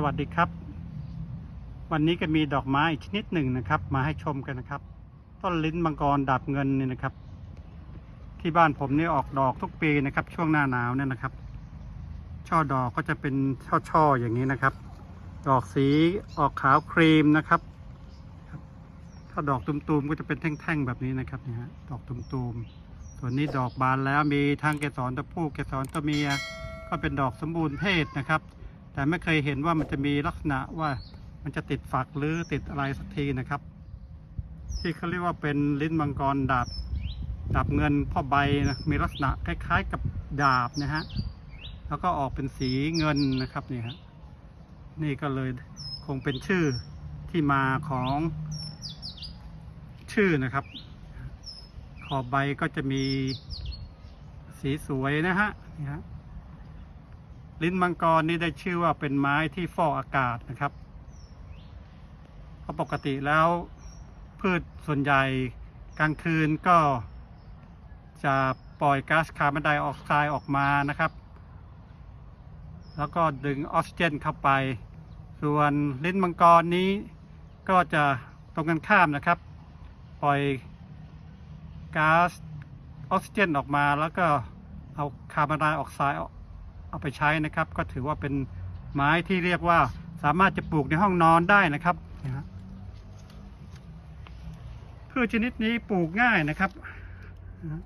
สวัสดีครับ วันนี้ก็มีดอกไม้อีกชนิดหนึ่งนะครับ มาให้ชมกันนะครับ ต้นลิ้นมังกรดาบเงินเนี่ยนะครับ ที่บ้านผมนี่ออกดอกทุกปีนะครับ ช่วงหน้าหนาวเนี่ยนะครับ ช่อดอกก็จะเป็นช่อๆอย่างนี้นะครับ ดอกสีออกขาวครีมนะครับถ้าดอกตุมๆก็จะเป็นแท่งๆแบบนี้นะครับเนี่ยฮะดอกตุมๆส่วนนี้ดอกบานแล้วมีทั้งเกสรตัวผู้เกสรตัวเมียก็เป็นดอกสมบูรณ์เพศนะครับ แต่ไม่เคยเห็นว่ามันจะมีลักษณะว่ามันจะติดฝักหรือติดอะไรสักทีนะครับ ที่เขาเรียกว่าเป็นลิ้นมังกรดาบดาบเงินพ่อใบนะมีลักษณะคล้าย ๆ กับดาบนะฮะแล้วก็ออกเป็นสีเงินนะครับนี่ฮะนี่ก็เลยคงเป็นชื่อที่มาของชื่อนะครับ ขอบใบก็จะมีสีสวยนะฮะนี่ฮะ ลิ้นมังกรนี่ได้ชื่อว่าเป็นไม้ที่ฟอกอากาศนะครับเพราะปกติแล้วพืชส่วนใหญ่กลางคืนก็จะปล่อยก๊าซคาร์บอนไดออกไซด์ออกมานะครับ แล้วก็ดึงออกซิเจนเข้าไป ส่วนลิ้นมังกรนี้ก็จะตรงกันข้ามนะครับ ปล่อยก๊าซออกซิเจนออกมาแล้วก็เอาคาร์บอนไดออกไซด์ เอาไปใช้นะครับ ก็ถือว่าเป็นไม้ที่เรียกว่าสามารถจะปลูกในห้องนอนได้นะครับนะพืชชนิดนี้ปลูกง่ายนะครับนะ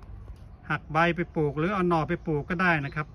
หักใบไปปลูกหรือเอาหน่อไปปลูกก็ได้นะครับ